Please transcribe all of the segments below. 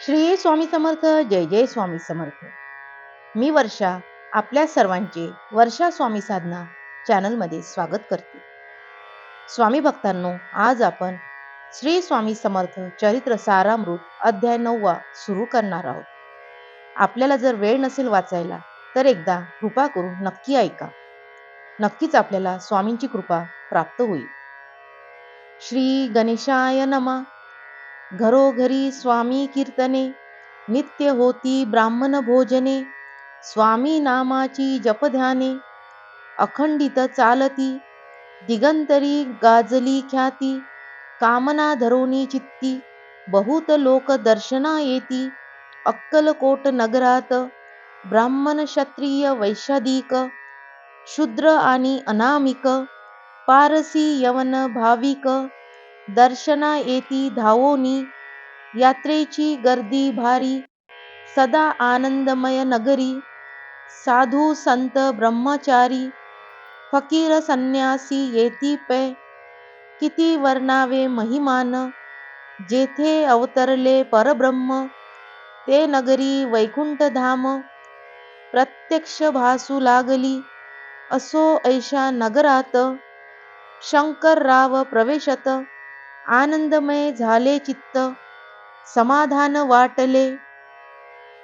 श्री स्वामी समर्थ जय जय स्वामी समर्थ. मी वर्षा आपल्या सर्वांचे वर्षा स्वामी साधना चॅनलमध्ये स्वागत करते. स्वामी भक्तांनो आज आपण श्री स्वामी समर्थ चरित्र सारामृत अध्याय नववा सुरू करणार आहोत. आपल्याला जर वेळ नसेल वाचायला तर एकदा कृपा करून नक्की ऐका. नक्कीच आपल्याला स्वामींची कृपा प्राप्त होईल. श्री गणेशाय नमा. घरोघरी स्वामी कीर्तने नित्य होती ब्राह्मण भोजने स्वामी नामाची जपध्याने अखंडित चालती दिगंतरी गाजली ख्याती कामना धरोनी चित्ती बहुत लोक दर्शना येती अक्कलकोट नगरात ब्राह्मण क्षत्रिय वैशादिक शूद्र आणि अनामिक पारसी यवन भाविक दर्शना येती धावोनी यात्रेची गर्दी भारी सदा आनंदमय नगरी साधू संत ब्रह्मचारी फकीर संन्यासी येती पै किती वर्णावे महिमान जेथे अवतरले परब्रह्म ते नगरी वैकुंठ धाम प्रत्यक्ष भासू लागली असो ऐशा नगरात शंकरराव प्रवेशत आनंदमय झाले चित्त समाधान वाटले.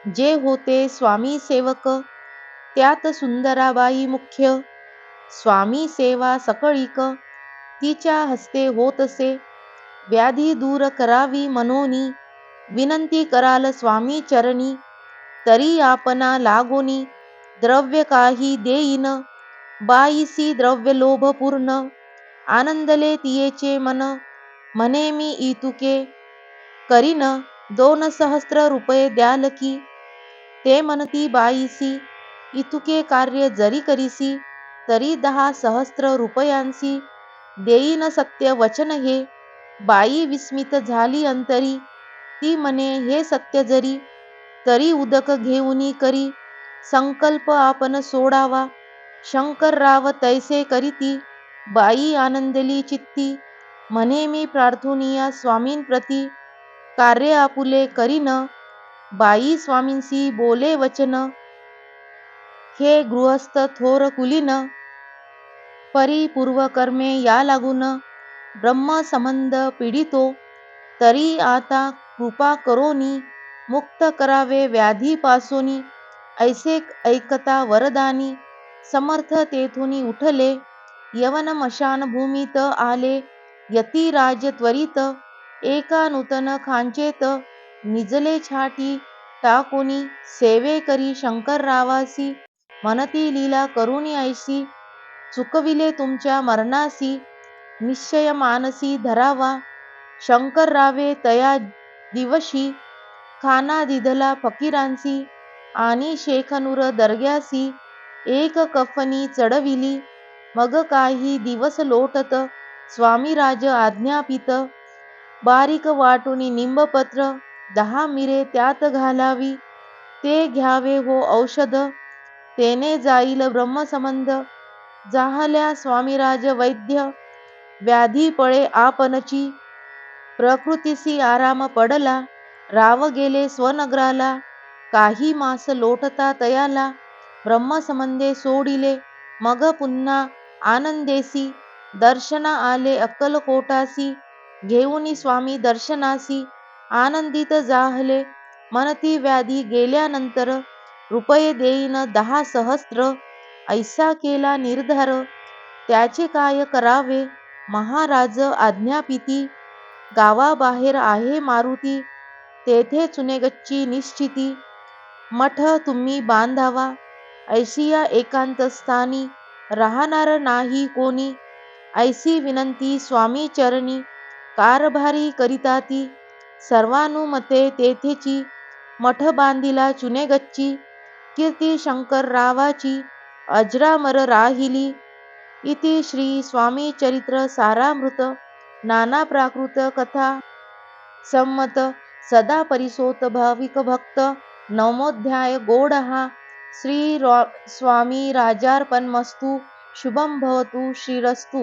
जे होते स्वामी सेवक त्यात सुंदराबाई मुख्य. स्वामी सेवा सकळीक तिच्या हस्ते होतसे. व्याधी दूर करावी मनोनी विनंती कराल स्वामी चरणी. तरी आपणा लागोनी द्रव्य काही देईन. बाईसी द्रव्य लोभ पूर्ण आनंदले तियेचे मन. म्हणे मी इतुके करीन दोन सहस्र रुपये द्याल की? ते म्हणती बाईसी इतुके कार्य जरी करीसी तरी दहा सहस्र रुपयांसी. देईन सत्य वचन हे बाई विस्मित झाली अंतरी. ती म्हणे हे सत्य जरी तरी उदक घेऊनी करी. संकल्प आपण सोडावा. शंकरराव तैसे करीती बाई आनंदली चित्ती. म्हणे मी प्रार्थुनिया स्वामींप्रती कार्य आपुले करीन बाई स्वामींसी बोले वचन हे गृहस्थ थोर कुलीन परिपूर्व कर्मे या लागून ब्रह्म संबंध पीडितो तरी आता कृपा करोनी मुक्त करावे व्याधी पासोनी ऐसे ऐकता वरदानी समर्थ तेथुनी उठले यवन मशान भूमीत आले यतिराज त्वरित एका नूतन खांचेत निजले छाटी टाकुनी सेवे करी शंकररावासी म्हणती लीला करुणी ऐशी चुकविले तुमच्या मरणासी निश्चय मानसी धरावा शंकररावे तया दिवशी खाना दिधला फकीरांसी आणि शेखनूर दर्ग्यासी एक कफनी चढविली मग काही दिवस लोटत स्वामीराज आज्ञापित. बारीक वाटुनी निंबपत्र दहा मिरे त्यात घालावी. ते घ्यावे हो औषध. तेने जाईल ब्रह्मसंबंध. जाहल्या स्वामीराज वैद्य व्याधी पळे आपणची. प्रकृतीसी आराम पडला राव गेले स्वनगराला. काही मास लोटता तयाला ब्रह्मसंबंधे सोडिले. मग पुन्हा आनंदेसी दर्शना आले अक्कलकोटासी घेऊनी स्वामी दर्शनासी. आनंदित जाहले. मनती व्याधी गेल्यानंतर रुपये देईन दहा सहस्त्र ऐसा केला निर्धार. त्याचे काय करावे? महाराज आज्ञापिती. गावाबाहेर आहे मारुती. तेथे चुनेगच्ची निश्चिती. मठ तुम्ही बांधावा. ऐशिया एकांत स्थानी राहणार नाही कोणी. ऐसी विनंती स्वामी चरणी कारभारी करिता ती सर्वानुमते तेथेची मठ बांधिला चुनेगच्ची कीर्ती शंकररावाची अजरामर राहिली इति श्री स्वामी चरित्र सारामृत नाना प्राकृत कथा संमत सदा परिसोत भाविक भक्त नवमोध्याय गोड हा श्री स्वामी राजार्पणमस्तु शुभम भवतु श्रीरस्तु.